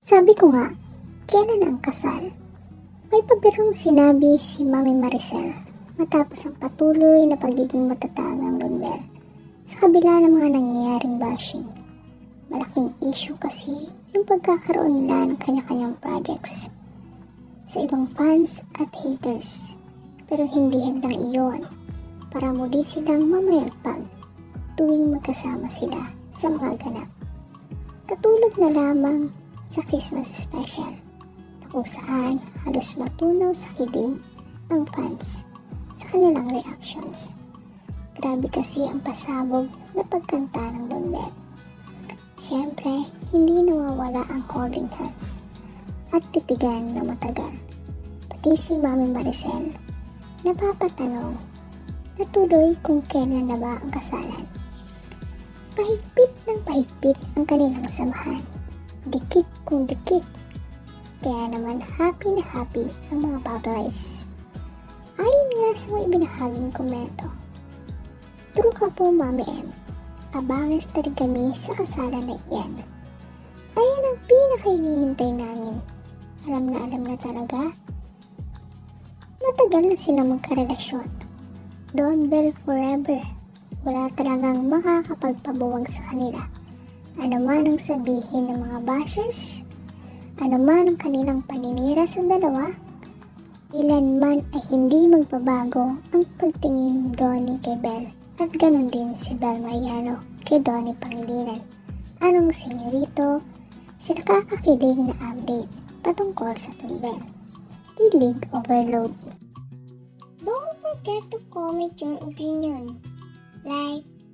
Sabi ko nga, kailan ang kasal? May pabirong sinabi si Mami Maricel matapos ang patuloy na pagiging matatag ng Lunbel sa kabila ng mga nangyayaring bashing. Malaking issue kasi yung pagkakaroon nila ng kanya-kanyang projects sa ibang fans at haters. Pero hindi handang iyon para muli silang mamayagpag tuwing magkasama sila sa mga ganap. Katulad na lamang sa Christmas special na kung saan halos matunaw sa kiling ang fans sa kanilang reactions. Grabe kasi ang pasabog na pagkanta ng Don Bell. Siyempre, hindi nawawala ang holding hands at titigan na matagal. Pati si Mami Maricel, napapatanong na tuloy kung kailan na ba ang kasalan. Pahigpit ng pahigpit ang kanilang samahan. Dikit kung dikit. Kaya naman happy na happy ang mga bubblies. Ayon nga sa mga ibinahaging komento. True ka po, Mami M. Abangas na rin kami sa kasalan na iyan. Ayan ang pinakahinihintay namin. Alam na alam na talaga. Matagal na sila magkarelasyon. Don Bell forever. Wala talagang makakapagpabuwag sa kanila. Ano man ang sabihin ng mga bashers, ano man ang kanilang paninira sa dalawa, ilan man ay hindi magbabago ang pagtingin ni Donnie kay Bell at ganon din si Bell Mariano kay Donnie Pangilinan. Anong senyorito sa nakakakilig na update patungkol sa Tulbel. Kilig Overload. Don't forget to comment your opinion. Like,